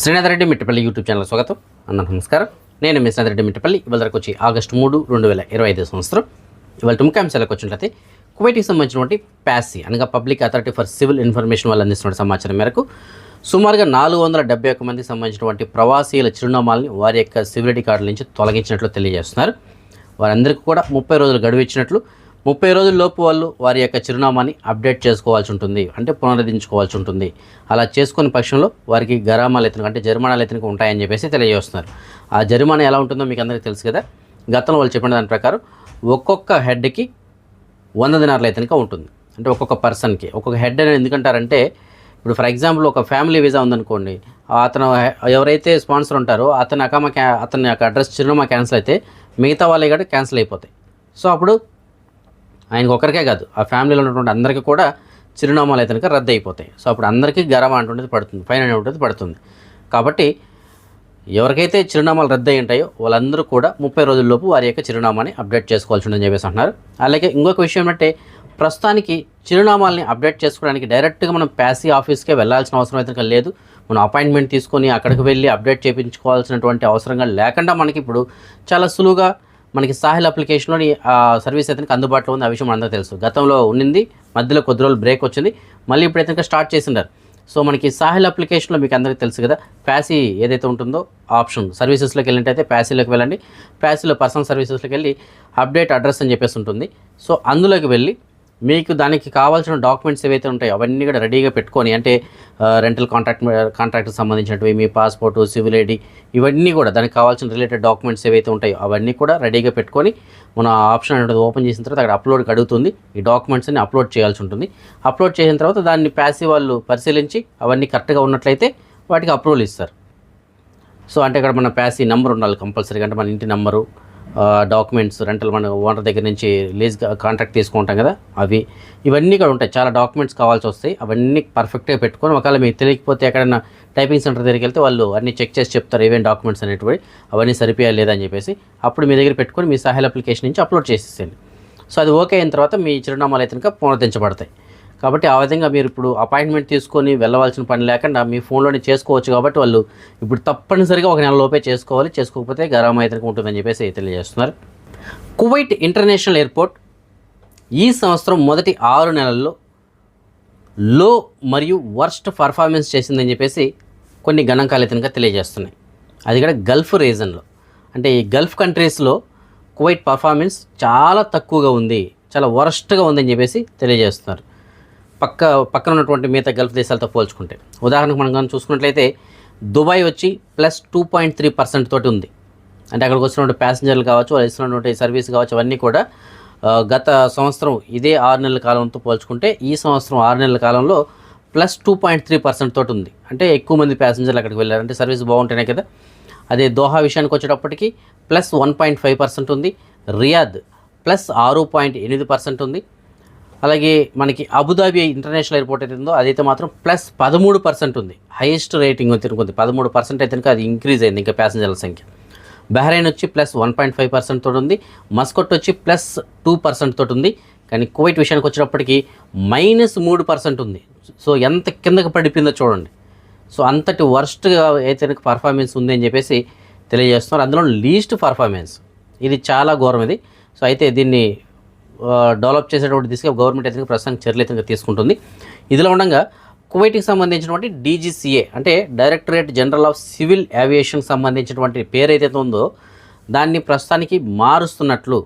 Srinath Reddy Mittapalli YouTube channel స్వాగతం. అన్న నమస్కారం. నేను మీ శ్రీనాథ్ రెడ్డి మిట్టపల్లి. ఇవాళ వచ్చి ఆగస్టు మూడు రెండు వేల ఇరవై ఐదు సంవత్సరం. ఇవాళ ముఖ్యాంశాలకు వచ్చినట్లయితే కువైట్కి సంబంధించినటువంటి ప్యాసీ అనగా public authority for civil information వాళ్ళు అందిస్తున్న సమాచారం మేరకు సుమారుగా నాలుగు వందల డెబ్బై ఒక్క మంది సంబంధించినటువంటి ప్రవాసీల చిరునామాలని వారి యొక్క సివిలిటీ కార్డుల నుంచి తొలగించినట్లు తెలియజేస్తున్నారు. వారందరికీ కూడా ముప్పై రోజులు గడువు ఇచ్చినట్లు ముప్పై రోజుల్లోపు వాళ్ళు వారి యొక్క చిరునామాని అప్డేట్ చేసుకోవాల్సి ఉంటుంది. అంటే పునరుద్ధరించుకోవాల్సి ఉంటుంది. అలా చేసుకునే పక్షంలో వారికి గరామాలు ఎత్తున అంటే జరిమానాలు ఎత్తునకు ఉంటాయని చెప్పేసి తెలియజేస్తున్నారు. ఆ జరిమానా ఎలా ఉంటుందో మీకు అందరికీ తెలుసు కదా. గతంలో వాళ్ళు చెప్పిన దాని ప్రకారం ఒక్కొక్క హెడ్కి వంద దినార్ల ఎత్తునక ఉంటుంది. అంటే ఒక్కొక్క పర్సన్కి. ఒక్కొక్క హెడ్ అనేది ఎందుకంటారంటే ఇప్పుడు ఫర్ ఎగ్జాంపుల్ ఒక ఫ్యామిలీ వీసా ఉందనుకోండి అతను ఎవరైతే స్పాన్సర్ ఉంటారో అతని అకామ క్యా అతని యొక్క అడ్రస్ చిరునామా క్యాన్సిల్ అయితే మిగతా వాళ్ళే కూడా క్యాన్సిల్ అయిపోతాయి. సో అప్పుడు ఆయనకు ఒకరికే కాదు ఆ ఫ్యామిలీలో ఉన్నటువంటి అందరికీ కూడా చిరునామాలు అయితే కనుక రద్దు అయిపోతాయి సో అప్పుడు అందరికీ గరం అంటుండేది పడుతుంది ఫైన్ అనేటువంటిది పడుతుంది. కాబట్టి ఎవరికైతే చిరునామాలు రద్దు అయి ఉంటాయో వాళ్ళందరూ కూడా ముప్పై రోజుల్లోపు వారి యొక్క చిరునామాని అప్డేట్ చేసుకోవాల్సి ఉందని చెప్పేసి అంటున్నారు. అలాగే ఇంకొక విషయం ఏంటంటే ప్రస్తుతానికి చిరునామాల్ని అప్డేట్ చేసుకోవడానికి డైరెక్ట్గా మనం ప్యాసీ ఆఫీస్కే వెళ్ళాల్సిన అవసరం అయితే లేదు. మనం అపాయింట్మెంట్ తీసుకొని అక్కడికి వెళ్ళి అప్డేట్ చేయించుకోవాల్సినటువంటి అవసరంగా లేకుండా మనకి ఇప్పుడు చాలా సులువుగా మనకి సాహిల్ అప్లికేషన్లోని సర్వీస్ అయితే అందుబాటులో ఉంది. ఆ విషయం మనందరూ తెలుసు. గతంలో ఉండింది మధ్యలో కొద్ది రోజులు బ్రేక్ వచ్చింది. మళ్ళీ ఇప్పుడైతే కనుక స్టార్ట్ చేసిండారు. సో మనకి సాహిల్ అప్లికేషన్లో మీకు అందరికీ తెలుసు కదా ప్యాసీ ఏదైతే ఉంటుందో ఆప్షన్ సర్వీసెస్లోకి వెళ్ళినట్టయితే ప్యాసీలోకి వెళ్ళండి. ప్యాసీలో పర్సనల్ సర్వీసెస్లోకి వెళ్ళి అప్డేట్ అడ్రస్ అని చెప్పేసి ఉంటుంది. సో అందులోకి వెళ్ళి మీకు దానికి కావాల్సిన డాక్యుమెంట్స్ ఏవైతే ఉంటాయో అవన్నీ కూడా రెడీగా పెట్టుకొని అంటే రెంటల్ కాంట్రాక్ట్ కాంట్రాక్ట్కి సంబంధించినవి మీ పాస్పోర్టు సివిల్ ఐడి ఇవన్నీ కూడా దానికి కావాల్సిన రిలేటెడ్ డాక్యుమెంట్స్ ఏవైతే ఉంటాయో అవన్నీ కూడా రెడీగా పెట్టుకొని మన ఆప్షన్ అనేది ఓపెన్ చేసిన తర్వాత అక్కడ అప్లోడ్కి అడుగుతుంది. ఈ డాక్యుమెంట్స్ని అప్లోడ్ చేయాల్సి ఉంటుంది. అప్లోడ్ చేసిన తర్వాత దాన్ని ప్యాసీ వాళ్ళు పరిశీలించి అవన్నీ కరెక్ట్గా ఉన్నట్లయితే వాటికి అప్రూవల్ ఇస్తారు. సో అంటే ఇక్కడ మన ప్యాసీ నెంబర్ ఉండాలి కంపల్సరీగా అంటే మన ఇంటి నెంబరు డాక్యుమెంట్స్ రెంటల్ మన ఓనర్ దగ్గర నుంచి లీజ్ కాంట్రాక్ట్ తీసుకుంటాం కదా అవి. ఇవన్నీ కూడా ఉంటాయి. చాలా డాక్యుమెంట్స్ కావాల్సి వస్తాయి. అవన్నీ పర్ఫెక్ట్గా పెట్టుకొని ఒకవేళ మీకు తెలియకపోతే ఎక్కడైనా టైపింగ్ సెంటర్ దగ్గరికి వెళ్తే వాళ్ళు అన్ని చెక్ చేసి చెప్తారు ఏమేమి డాక్యుమెంట్స్ అనేటివి. అవన్నీ సరిపోయా లేదని చెప్పేసి అప్పుడు మీ దగ్గర పెట్టుకొని మీ సహాయ అప్లికేషన్ నుంచి అప్లోడ్ చేసేసేయండి. సో అది ఓకే అయిన తర్వాత మీ చిరునామాలు అయితే కనుక పునరుద్ధరించబడతాయి. కాబట్టి ఆ విధంగా మీరు ఇప్పుడు అపాయింట్మెంట్ తీసుకొని వెళ్ళవలసిన పని లేకుండా మీ ఫోన్లోనే చేసుకోవచ్చు కాబట్టి వాళ్ళు ఇప్పుడు తప్పనిసరిగా ఒక నెల లోపే చేసుకోవాలి. చేసుకోకపోతే గరం అయితే ఉంటుందని చెప్పేసి తెలియజేస్తున్నారు. కువైట్ ఇంటర్నేషనల్ ఎయిర్పోర్ట్ ఈ సంవత్సరం మొదటి ఆరు నెలల్లో లో మరియు వర్స్ట్ పర్ఫార్మెన్స్ చేసిందని చెప్పేసి కొన్ని గణాంకాలు ఇతనిగా తెలియజేస్తున్నాయి. అది కూడా గల్ఫ్ రీజన్లో అంటే ఈ గల్ఫ్ కంట్రీస్లో కువైట్ పర్ఫార్మెన్స్ చాలా తక్కువగా ఉంది. చాలా వరస్ట్గా ఉందని చెప్పేసి తెలియజేస్తున్నారు. పక్క పక్కన ఉన్నటువంటి మిగతా గల్ఫ్ దేశాలతో పోల్చుకుంటే. ఉదాహరణకు మనం కానీ చూసుకున్నట్లయితే దుబాయ్ వచ్చి plus two point three percent తోటి ఉంది. అంటే అక్కడికి వచ్చినటువంటి ప్యాసింజర్లు కావచ్చు వాళ్ళు ఇస్తున్నటువంటి సర్వీస్ కావచ్చు అవన్నీ కూడా గత సంవత్సరం ఇదే ఆరు నెలల కాలంతో పోల్చుకుంటే ఈ సంవత్సరం ఆరు నెలల కాలంలో plus two point three percent తోటి ఉంది. అంటే ఎక్కువ మంది ప్యాసింజర్లు అక్కడికి వెళ్ళారు. అంటే సర్వీస్ బాగుంటేనే కదా. అదే దోహా విషయానికి వచ్చేటప్పటికి plus one point five percent ఉంది. రియాద్ ప్లస్ ఆరు పాయింట్ ఎనిమిది పర్సెంట్ ఉంది. అలాగే మనకి అబుదాబి ఇంటర్నేషనల్ ఎయిర్పోర్ట్ అయితే ఉందో అదైతే మాత్రం ప్లస్ పదమూడు పర్సెంట్ ఉంది. హైయెస్ట్ రేటింగ్ వచ్చి ఉంది పదమూడు పర్సెంట్ అయితే అది ఇంక్రీజ్ అయింది ఇంకా ప్యాసింజర్ల సంఖ్య. బహ్రైన్ వచ్చి plus one point five percent తోటి ఉంది. మస్కట్ వచ్చి ప్లస్ టూ పర్సెంట్ తోటి ఉంది. కానీ కువైట్ విషయానికి వచ్చినప్పటికీ మైనస్ మూడు పర్సెంట్ ఉంది. సో ఎంత కిందకి పడిపోయిందో చూడండి. సో అంతటి వర్స్ట్గా అయితే కనుక పర్ఫార్మెన్స్ ఉంది అని చెప్పేసి తెలియజేస్తున్నారు. అందులో లీస్ట్ పర్ఫార్మెన్స్ ఇది చాలా ఘోరం ఇది. సో అయితే దీన్ని డెవలప్ చేసేటువంటి దిశగా గవర్నమెంట్ అయితే ప్రస్తుతానికి చర్యలు అయితే తీసుకుంటుంది. ఇదిలో ఉండగా కువైట్కి సంబంధించినటువంటి డీజీసీఏ అంటే డైరెక్టరేట్ జనరల్ ఆఫ్ సివిల్ ఏవియేషన్కి సంబంధించినటువంటి పేరు ఏదైతే ఉందో దాన్ని ప్రస్తుతానికి మారుస్తున్నట్లు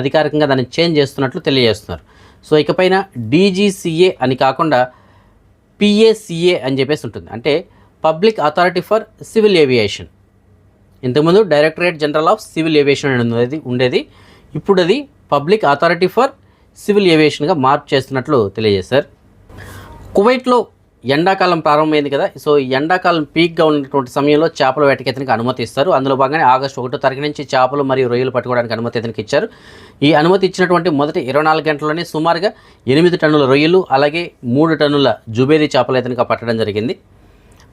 అధికారికంగా దాన్ని చేంజ్ చేస్తున్నట్లు తెలియజేస్తున్నారు. సో ఇకపైన డీజీసీఏ అని కాకుండా పిఏసీఏ అని చెప్పేసి ఉంటుంది. అంటే public authority for civil aviation. ఇంతకుముందు directorate general of civil aviation అని ఉండేది. ఇప్పుడు అది పబ్లిక్ అథారిటీ ఫర్ సివిల్ ఏవియేషన్గా మార్పు చేస్తున్నట్లు తెలియజేశారు. కువైట్లో ఎండాకాలం ప్రారంభమైంది కదా సో ఈ ఎండాకాలం పీక్గా ఉన్నటువంటి సమయంలో చేపల వేటకెత్తనికి అనుమతి ఇస్తారు. అందులో భాగంగానే ఆగస్టు ఒకటో తారీఖు నుంచి చేపలు మరియు రొయ్యలు పట్టుకోవడానికి అనుమతి ఇతనికి ఇచ్చారు. ఈ అనుమతి ఇచ్చినటువంటి మొదటి ఇరవై నాలుగు గంటల్లోనే సుమారుగా ఎనిమిది టన్నుల రొయ్యలు అలాగే మూడు టన్నుల జుబేరీ చేపలు ఇతనికి పట్టడం జరిగింది.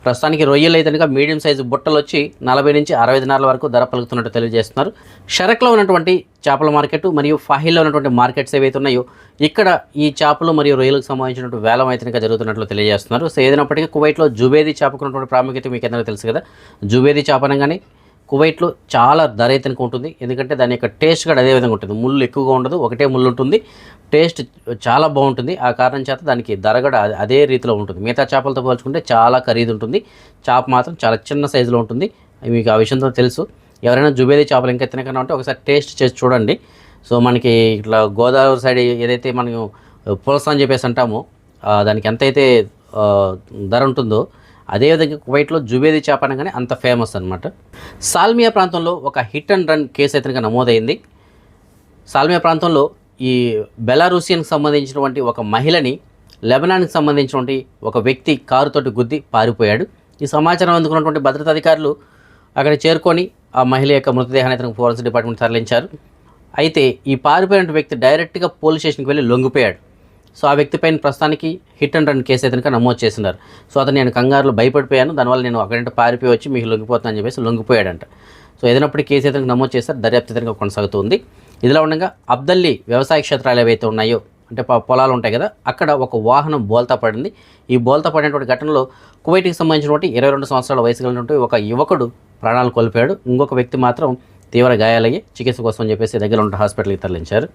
ప్రస్తుతానికి రొయ్యలు అయితే కనుక మీడియం సైజు బుట్టలు వచ్చి నలభై నుంచి అరవై దినాల వరకు ధర పలుకుతున్నట్టు తెలియజేస్తున్నారు. షరక్లో ఉన్నటువంటి చేపల మార్కెట్ మరియు ఫాహిల్లో ఉన్నటువంటి మార్కెట్స్ ఏవైతే ఉన్నాయో ఇక్కడ ఈ చేపలు మరియు రొయ్యలకు సంబంధించినటువంటి వేలం అయితే కనుక జరుగుతున్నట్లు తెలియజేస్తున్నారు. సో ఏదైనప్పటికీ కువైట్లో జుబేది చేపకున్నటువంటి ప్రాముఖ్యత మీకు ఎంతో తెలుసు కదా. జుబేది చేప అనగానే కువైట్లో చాలా ధర అయితే ఉంటుంది. ఎందుకంటే దాని యొక్క టేస్ట్ కూడా అదే విధంగా ఉంటుంది. ముళ్ళు ఎక్కువగా ఉండదు ఒకటే ముళ్ళు ఉంటుంది. టేస్ట్ చాలా బాగుంటుంది. ఆ కారణం చేత దానికి ధర కూడా అదే- రీతిలో ఉంటుంది. మిగతా చేపలతో పోల్చుకుంటే చాలా ఖరీదు ఉంటుంది. చేప మాత్రం చాలా చిన్న సైజులో ఉంటుంది. మీకు ఆ విషయంతో తెలుసు. ఎవరైనా జుబేది చేపలు ఇంకా తినకన్నా ఉంటే ఒకసారి టేస్ట్ చేసి చూడండి. సో మనకి ఇట్లా గోదావరి సైడ్ ఏదైతే మనం పులస అని చెప్పేసి అంటామో దానికి ఎంతైతే ధర ఉంటుందో అదేవిధంగా కువైట్లో జుబేది చేప అనగానే అంత ఫేమస్ అనమాట సాల్మియా ప్రాంతంలో ఒక హిట్ అండ్ రన్ కేసు అయితే కనుక నమోదైంది. సాల్మియా ప్రాంతంలో ఈ బెలారూసియన్కి సంబంధించినటువంటి ఒక మహిళని లెబనాన్కి సంబంధించినటువంటి ఒక వ్యక్తి కారుతోటి గుద్ది పారిపోయాడు. ఈ సమాచారం అందుకున్నటువంటి భద్రతా అధికారులు అక్కడ చేరుకొని ఆ మహిళ యొక్క మృతదేహాన్ని అతనికి ఫోరెన్సిక్ డిపార్ట్మెంట్ తరలించారు. అయితే ఈ పారిపోయిన వ్యక్తి డైరెక్ట్గా పోలీస్ స్టేషన్కి వెళ్ళి లొంగిపోయాడు. సో ఆ వ్యక్తి పైన ప్రస్తుతానికి హిట్ అండ్ రన్ కేసు అయితే కనుక నమోదు చేసినారు సో అతను నేను కంగారులో భయపడిపోయాను. దానివల్ల నేను అక్కడంటే పారిపోయి వచ్చి మీకు లొంగిపోతానని చెప్పేసి లొంగిపోయాడంట. సో ఏదైనప్పుడు కేసు అయితే నమోదు చేస్తారు. దర్యాప్తు అయితే కొనసాగుతుంది. ఇదిలా ఉండగా అబ్దల్లి వ్యవసాయ క్షేత్రాలు ఏవైతే ఉన్నాయో అంటే పొలాలు ఉంటాయి కదా అక్కడ ఒక వాహనం బోల్తా పడింది. ఈ బోల్తా పడినటువంటి ఘటనలో కువైట్కి సంబంధించినటువంటి ఇరవై రెండు సంవత్సరాల వయసు కలిగినటువంటి ఒక యువకుడు ప్రాణాలు కోల్పోయాడు. ఇంకొక వ్యక్తి మాత్రం తీవ్ర గాయాలయ్యి చికిత్స కోసం చెప్పేసి దగ్గర ఉన్న హాస్పిటల్కి తరలించారు.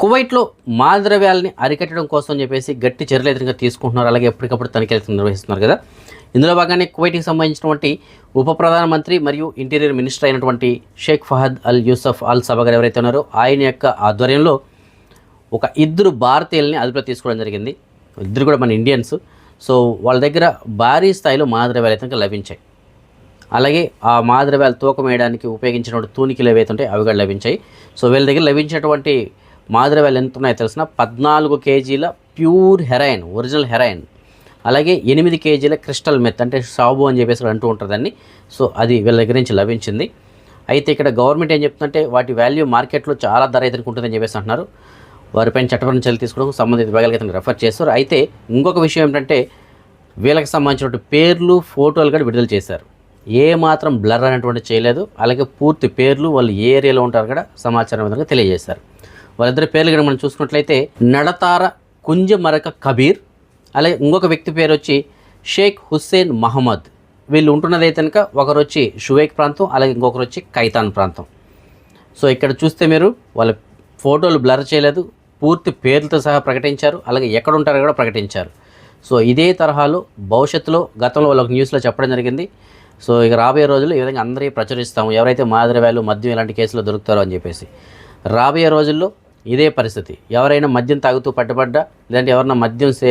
కువైట్లో మాదద్రవ్యాలని అరికట్టడం కోసం చెప్పేసి గట్టి చర్యలు ఎదురుగా తీసుకుంటున్నారు. అలాగే ఎప్పటికప్పుడు తనిఖీలు నిర్వహిస్తున్నారు కదా. ఇందులో భాగంగానే కువైట్కి సంబంధించినటువంటి ఉప ప్రధానమంత్రి మరియు ఇంటీరియర్ మినిస్టర్ అయినటువంటి షేక్ ఫహద్ అల్ యూసఫ్ అల్ సబగర్ ఎవరైతే ఉన్నారో ఆయన యొక్క ఆధ్వర్యంలో ఒక ఇద్దరు భారతీయుల్ని అదుపులో తీసుకోవడం జరిగింది. ఇద్దరు కూడా మన ఇండియన్స్. సో వాళ్ళ దగ్గర భారీ స్థాయిలో మాదద్రవ్యాలు అయితే లభించాయి. అలాగే ఆ మాదద్రవ్యాలు తూకం వేయడానికి ఉపయోగించినటువంటి తూనికలు ఏవైతే ఉంటాయి అవి కూడా లభించాయి. సో వీళ్ళ దగ్గర లభించినటువంటి మాదిరవేలు ఎంత ఉన్నాయో తెలిసిన పద్నాలుగు కేజీల ప్యూర్ హెరాయిన్ ఒరిజినల్ హెరాయిన్. అలాగే ఎనిమిది కేజీల క్రిస్టల్ మెత్ అంటే సాబు అని చెప్పేసి అంటూ ఉంటుందని సో అది వీళ్ళ దగ్గర నుంచి లభించింది. అయితే ఇక్కడ గవర్నమెంట్ ఏం చెప్తుందంటే వాటి వాల్యూ మార్కెట్లో చాలా ధర ఎదుర్కొంటుందని చెప్పేసి అంటున్నారు. వారిపైన చట్టపరమైన చర్యలు తీసుకోవడం సంబంధిత విభాగాలకు అతను రెఫర్ చేస్తారు అయితే ఇంకొక విషయం ఏంటంటే వీళ్ళకి సంబంధించిన పేర్లు ఫోటోలు కూడా విడుదల చేశారు. ఏ మాత్రం బ్లర్ అనేటువంటి చేయలేదు. అలాగే పూర్తి పేర్లు వాళ్ళు ఏ ఏరియాలో ఉంటారు కూడా సమాచారం విధంగా తెలియజేశారు. వాళ్ళిద్దరి పేర్లు కూడా మనం చూసుకున్నట్లయితే నడతార కుంజమరక కబీర్ అలాగే ఇంకొక వ్యక్తి పేరు వచ్చి షేక్ హుస్సేన్ మహమ్మద్. వీళ్ళు ఉంటున్నది కనుక ఒకరు వచ్చి షువేక్ ప్రాంతం అలాగే ఇంకొకరు వచ్చి కైతాన్ ప్రాంతం. సో ఇక్కడ చూస్తే మీరు వాళ్ళ ఫోటోలు బ్లర్ చేయలేదు పూర్తి పేర్లతో సహా ప్రకటించారు అలాగే ఎక్కడ ఉంటారో కూడా ప్రకటించారు. సో ఇదే తరహాలో భవిష్యత్తులో గతంలో వాళ్ళకి న్యూస్లో చెప్పడం జరిగింది. సో ఇక రాబోయే రోజుల్లో ఈ విధంగా అందరికీ ప్రచురిస్తాము ఎవరైతే మాదిరవేలు మద్యం ఇలాంటి కేసులో దొరుకుతారో అని చెప్పేసి. రాబోయే రోజుల్లో ఇదే పరిస్థితి. ఎవరైనా మద్యం తాగుతూ పట్టుబడ్డా లేదంటే ఎవరైనా మద్యం సే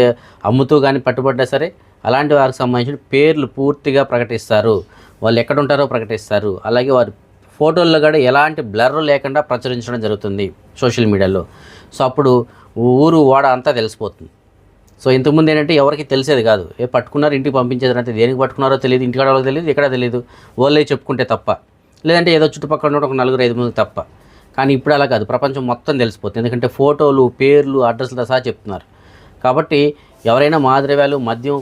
అమ్ముతూ కానీ పట్టుబడ్డా సరే అలాంటి వారికి సంబంధించిన పేర్లు పూర్తిగా ప్రకటిస్తారు. వాళ్ళు ఎక్కడ ఉంటారో ప్రకటిస్తారు. అలాగే వారి ఫోటోల్లో కూడా ఎలాంటి బ్లర్ లేకుండా ప్రచురించడం జరుగుతుంది సోషల్ మీడియాలో. సో అప్పుడు ఊరు వాడ అంతా తెలిసిపోతుంది. సో ఇంతకుముందు ఏంటంటే ఎవరికి తెలిసేది కాదు. ఏ పట్టుకున్నారు ఇంటికి పంపించేది అంటే దేనికి పట్టుకున్నారో తెలియదు ఇంటికాడ వాళ్ళకి తెలియదు ఇక్కడ తెలియదు. వాళ్ళే చెప్పుకుంటే తప్ప. లేదంటే ఏదో చుట్టుపక్కల ఉన్న ఒక నలుగురు ఐదు మంది తప్ప. కానీ ఇప్పుడు అలా కాదు. ప్రపంచం మొత్తం తెలిసిపోతుంది. ఎందుకంటే ఫోటోలు పేర్లు అడ్రస్లతో సహా చెప్తున్నారు. కాబట్టి ఎవరైనా మాదిరవ్యాలు మద్యం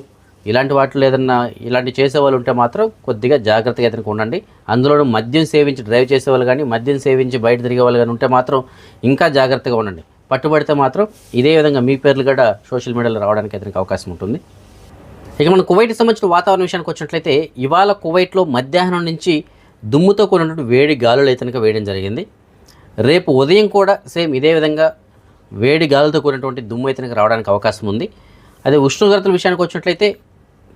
ఇలాంటి వాటిలో ఏదన్నా ఇలాంటి చేసేవాళ్ళు ఉంటే మాత్రం కొద్దిగా జాగ్రత్తగా అయితే ఉండండి. అందులోనూ మద్యం సేవించి డ్రైవ్ చేసేవాళ్ళు కానీ మద్యం సేవించి బయట తిరిగే వాళ్ళు కానీ ఉంటే మాత్రం ఇంకా జాగ్రత్తగా ఉండండి. పట్టుబడితే మాత్రం ఇదే విధంగా మీ పేర్లు కూడా సోషల్ మీడియాలో రావడానికి అతనికి అవకాశం ఉంటుంది. ఇక మన కువైట్కి సంబంధించిన వాతావరణ విషయానికి వచ్చినట్లయితే ఇవాళ కువైట్లో మధ్యాహ్నం నుంచి దుమ్ముతో కూడినటువంటి వేడి గాలులు అయితే వేయడం జరిగింది. రేపు ఉదయం కూడా సేమ్ ఇదే విధంగా వేడి గాలులతో కూడినటువంటి దుమ్ము అయితే రావడానికి అవకాశం ఉంది. అదే ఉష్ణోగ్రతల విషయానికి వచ్చినట్లయితే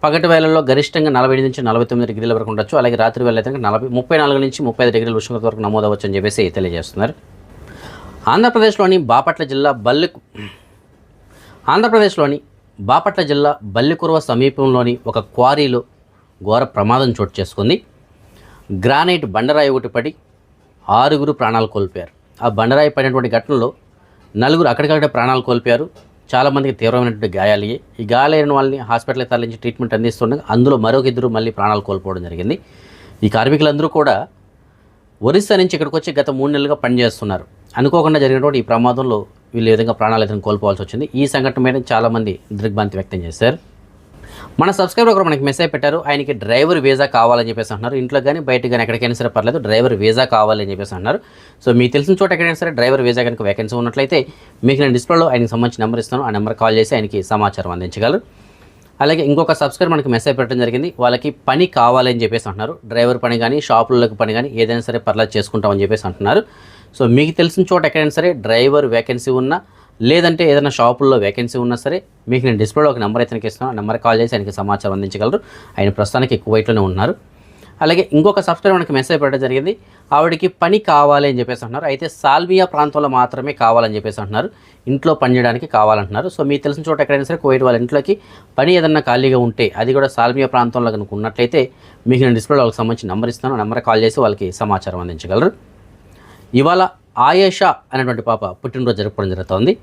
పగటి వేళల్లో గరిష్టంగా నలభై ఐదు నుంచి నలభై తొమ్మిది డిగ్రీల వరకు ఉండొచ్చు. అలాగే రాత్రి వేళ అయితే నలభై ముప్పై నాలుగు నుంచి ముప్పై ఐదు డిగ్రీల ఉష్ణోగ్రత వరకు నమోదవచ్చు అని చెప్పేసి తెలియజేస్తున్నారు. ఆంధ్రప్రదేశ్లోని బాపట్ల జిల్లా బల్లి ఆంధ్రప్రదేశ్లోని బాపట్ల జిల్లా బల్లికురవ సమీపంలోని ఒక క్వారీలో ఘోర ప్రమాదం చోటు చేసుకుంది. గ్రానైట్ బండరాయి ఒకటి పడి ఆరుగురు ప్రాణాలు కోల్పోయారు. ఆ బండరాయి పడినటువంటి ఘటనలో నలుగురు అక్కడికక్కడే ప్రాణాలు కోల్పోయారు. చాలామందికి తీవ్రమైనటువంటి గాయాలయ్యాయి ఈ గాయాలైన వాళ్ళని హాస్పిటల్కి తరలించి ట్రీట్మెంట్ అందిస్తుండగా అందులో మరొక ఇద్దరు మళ్ళీ ప్రాణాలు కోల్పోవడం జరిగింది. ఈ కార్మికులందరూ కూడా ఒరిస్సా నుంచి ఇక్కడికి వచ్చి గత మూడు నెలలుగా పనిచేస్తున్నారు. అనుకోకుండా జరిగినటువంటి ఈ ప్రమాదంలో వీళ్ళు విధంగా ప్రాణాలు అయితే కోల్పోవాల్సి వచ్చింది? ఈ సంఘటన మీద చాలామంది దిగ్భ్రాంతి వ్యక్తం చేశారు. మన సబ్స్క్రైబర్ ఒకరు మనకి మెసేజ్ పెట్టారు ఆయనకి డ్రైవర్ వీసా కావాలని చెప్పేసి అంటున్నారు. ఇంట్లో కానీ బయట కానీ ఎక్కడికైనా సరే పర్లేదు డ్రైవర్ వీసా కావాలని చెప్పేసి అంటున్నారు. సో మీకు తెలిసిన చోట ఎక్కడైనా సరే డ్రైవర్ వీసా కనుక వేకెన్సీ ఉన్నట్లయితే మీకు నేను డిస్ప్లేలో ఆయనకి సంబంధించిన నెంబర్ ఇస్తాను. ఆ నెంబర్ కాల్ చేసి ఆయనకి సమాచారం అందించగలరు. అలాగే ఇంకొక సబ్స్క్రైబర్ మనకి మెసేజ్ పెట్టడం జరిగింది. వాళ్ళకి పని కావాలని చెప్పేసి అంటున్నారు. డ్రైవర్ పని కానీ షాపులకు పని కానీ ఏదైనా సరే పర్లేదు చేసుకుంటామని చెప్పేసి అంటున్నారు. సో మీకు తెలిసిన చోట ఎక్కడైనా సరే డ్రైవర్ వేకెన్సీ ఉన్నా లేదంటే ఏదైనా షాపుల్లో వేకెన్సీ ఉన్నా సరే మీకు నేను డిస్ప్లేలో ఒక నెంబర్ అయితే ఇస్తున్నాను. నెంబర్ కాల్ చేసి ఆయనకి సమాచారం అందించగలరు. ఆయన ప్రస్తుతానికి కువైట్లోనే ఉన్నారు. అలాగే ఇంకొక సబ్స్క్రైబర్ మనకి మెసేజ్ పెట్టడం జరిగింది. ఆవిడకి పని కావాలి అని చెప్పేసి అంటున్నారు. అయితే సాల్వియా ప్రాంతంలో మాత్రమే కావాలని చెప్పేసి అంటున్నారు. ఇంట్లో పని చేయడానికి కావాలంటున్నారు. సో మీకు తెలిసిన చోట ఎక్కడైనా సరే కువైట్ వాళ్ళ ఇంట్లోకి పని ఏదన్నా ఖాళీగా ఉంటే అది కూడా సాల్వియా ప్రాంతంలో కనుక ఉన్నట్లయితే మీకు నేను డిస్ప్లేలో వాళ్ళకి సంబంధించి నెంబర్ ఇస్తాను నెంబర్ కాల్ చేసి వాళ్ళకి సమాచారం అందించగలరు. ఇవాళ ఆయేషా అనేటువంటి పాప పుట్టినరోజు జరుపుకోవడం జరుగుతోంది.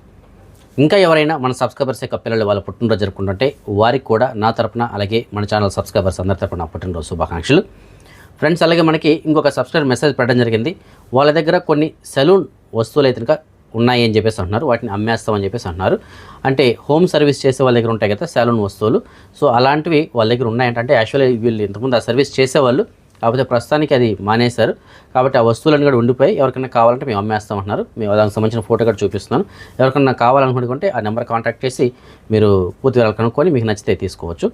ఇంకా ఎవరైనా మన సబ్స్క్రైబర్స్ యొక్క పిల్లలు వాళ్ళ పుట్టినరోజు జరుపుకుంటుంటే వారికి కూడా నా తరపున అలాగే మన ఛానల్ సబ్స్క్రైబర్స్ అందరి తరపున పుట్టినరోజు శుభాకాంక్షలు. ఫ్రెండ్స్ అలాగే మనకి ఇంకొక సబ్స్క్రైబర్ మెసేజ్ పెట్టడం జరిగింది. వాళ్ళ దగ్గర కొన్ని సెలూన్ వస్తువులు అయితే కనుక ఉన్నాయి అని చెప్పేసి అంటున్నారు. వాటిని అమ్మేస్తామని చెప్పేసి అంటున్నారు. అంటే హోమ్ సర్వీస్ చేసే వాళ్ళ దగ్గర ఉంటాయి కదా సెలూన్ వస్తువులు. సో అలాంటివి వాళ్ళ దగ్గర ఉన్నాయంటే యాక్చువల్లీ వీళ్ళు ఇంతకుముందు ఆ సర్వీస్ చేసేవాళ్ళు. కాకపోతే ప్రస్తుతానికి అది మానేశారు. కాబట్టి ఆ వస్తువులను కూడా ఉండిపోయి ఎవరికైనా కావాలంటే మేము అమ్మేస్తామంటున్నారు. మేము దానికి సంబంధించిన ఫోటో కూడా చూపిస్తున్నాను ఎవరికైనా కావాలనుకుంటే ఆ నెంబర్ కాంటాక్ట్ చేసి మీరు పూర్తి వివరాలు కనుక్కొని మీకు నచ్చితే తీసుకోవచ్చు.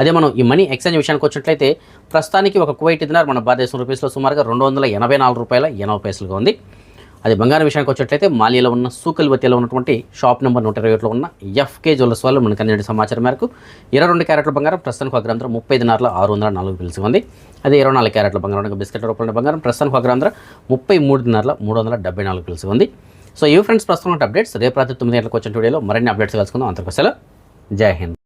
అదే మనం ఈ మనీ ఎక్స్చేంజ్ విషయానికి వచ్చినట్లయితే ప్రస్తుతానికి ఒక కువైట్ దినార్ మన భారతదేశం రూపీస్లో సుమారుగా రెండు వందల ఎనభై నాలుగు రూపాయల ఎనభై పైసలుగా ఉంది. అది బంగారం విషయానికి వచ్చినట్లయితే మాలియాలో ఉన్న సూకల్వతిలో ఉన్నటువంటి షాప్ నెంబర్ నూట ఇరవై ఒకటిలో ఉన్న ఎఫ్కే జ్యువెలర్స్ వాళ్ళు మనకు అందిన సమాచారం మేరకు ఇరవై రెండు క్యారెట్ల బంగారం ప్రస్తుతానికి ఒక గ్రాంధ్ర ముప్పై దినార్ల ఆరు వందల నాలుగు పిలిచి ఉంది. అదే ఇరవై నాలుగు క్యారెట్ల బంగారం బిస్కెట్ రూపంలో బంగారం ప్రస్తుతానికి ఒక గ్రాంధ్ర ముప్పై మూడు దినార్ల మూడు వందల డెబ్బై నాలుగు పిలిచి ఉంది. సో ఈ ఫ్రెండ్స్ ప్రస్తుతం అప్డేట్స్ రేపు రాత్రి తొమ్మిది గంటలకు వచ్చిన వీడియోలో మరిన్ని అప్డేట్స్ కలుసుకుందాం. అంతకోసం Jai Hind.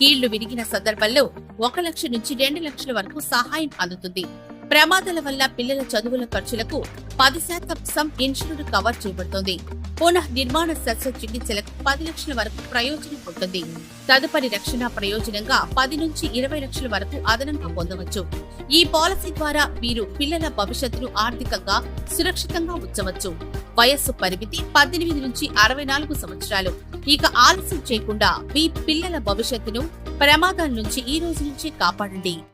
కీళ్ళు విరిగిన సందర్భంలో ఒక లక్ష నుంచి రెండు లక్షల వరకు సహాయం అందుతుంది. ప్రమాదాల వల్ల పిల్లల చదువుల ఖర్చులకు పది శాతం సమ్ ఇన్సూరెన్స్ కవర్ చేయబడుతుంది. పునః నిర్మాణ శస్త్ర చికిత్సలకు పది లక్షల వరకు ప్రయోజనం ఉంటుంది. తదుపరి రక్షణ ప్రయోజనంగా పది నుంచి ఇరవై లక్షల వరకు అదనంగా పొందవచ్చు. ఈ పాలసీ ద్వారా మీరు పిల్లల భవిష్యత్తును ఆర్థికంగా సురక్షితంగా ఉంచవచ్చు. వయస్సు పరిమితి పద్దెనిమిది నుంచి అరవై నాలుగు సంవత్సరాలు. ఇక ఆలస్యం చేయకుండా మీ పిల్లల భవిష్యత్తును ప్రమాదాల నుంచి ఈ రోజు నుంచి కాపాడండి.